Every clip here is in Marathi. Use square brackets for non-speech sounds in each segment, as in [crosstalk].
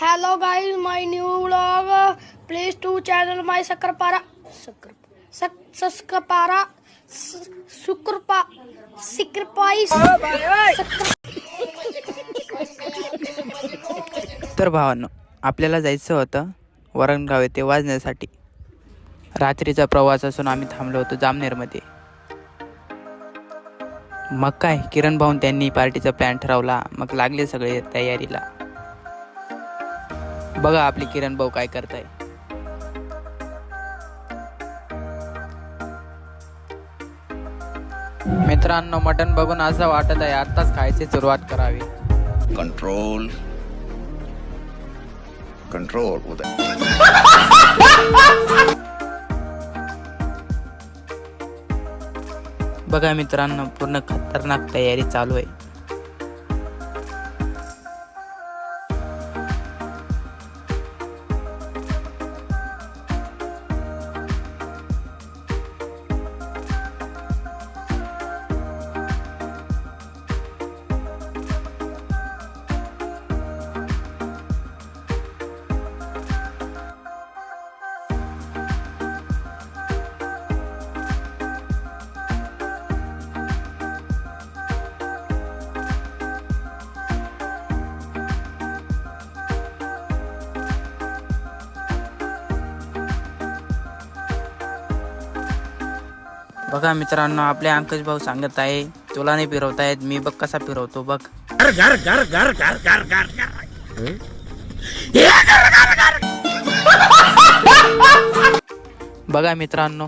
Hello guys my new blog please to channel my सक्करपारा सक्कर सक्सकपारा सुकृपा सिकृपाई तर भावांनो आपल्याला जायचं होतं वरणगाव येथे वाजण्यासाठी. रात्रीचा प्रवास असून आम्ही थांबलो होतो जामनेरमध्ये. मग काय? किरण भाऊन त्यांनी पार्टीचा प्लॅन ठरवला. मग लागले सगळे तयारीला. बघा आपले किरण भाऊ काय करताय. मित्रांनो मटण बघून असं वाटत आहे आताच खायची सुरुवात करावी. Control. Control. [laughs] बघा मित्रांनो पूर्ण खतरनाक तयारी चालू आहे. बघा मित्रांनो आपले अंकश भाऊ सांगत आहे तुला नाही फिरवतायत मी बघ कसा फिरवतो बघ. बघा मित्रांनो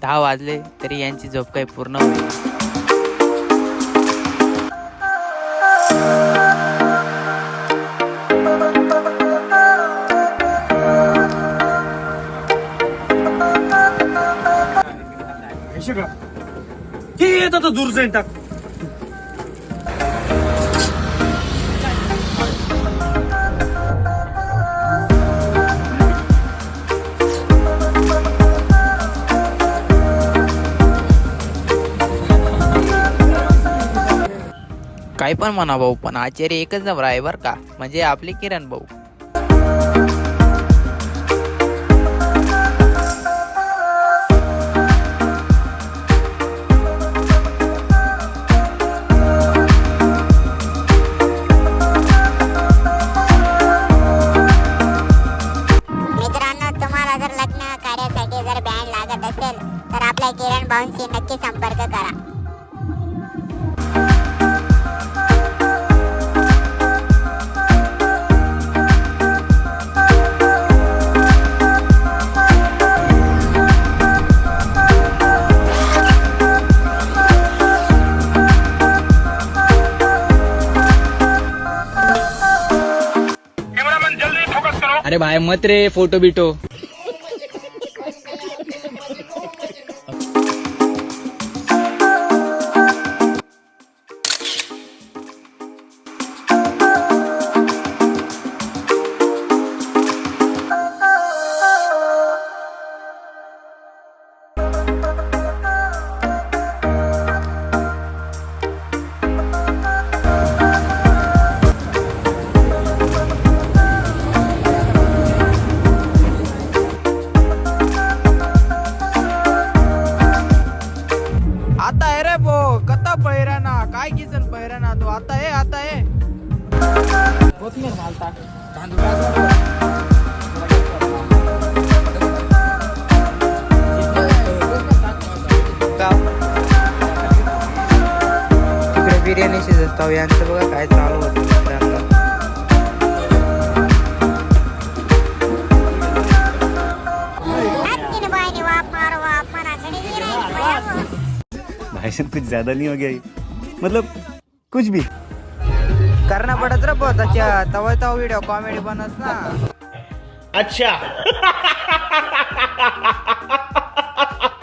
दहा वाजले तरी यांची झोप काही पूर्ण होईल. दूर जाईन टाक काय पण म्हणा भाऊ पण आचार्य एकच नंबर आहे बरं का? म्हणजे आपले किरण भाऊ. तुम्हाला जर लग्न कार्यासाठी जर बँड लागत असेल तर आपल्या किरण भाऊंशी नक्की संपर्क करा. अरे भाई मत रे फोटो बिटो. कोथमीर मालता तिकडे बिर्याणी शिजत यांचं बघा काय चालू होतं कुछ ज्यादा नहीं हो गया ये? मतलब कुछ भी. करना पडत रे बघ त्याच्या तवा तव व्हिडिओ कॉमेडी बनस ना अच्छा. [laughs]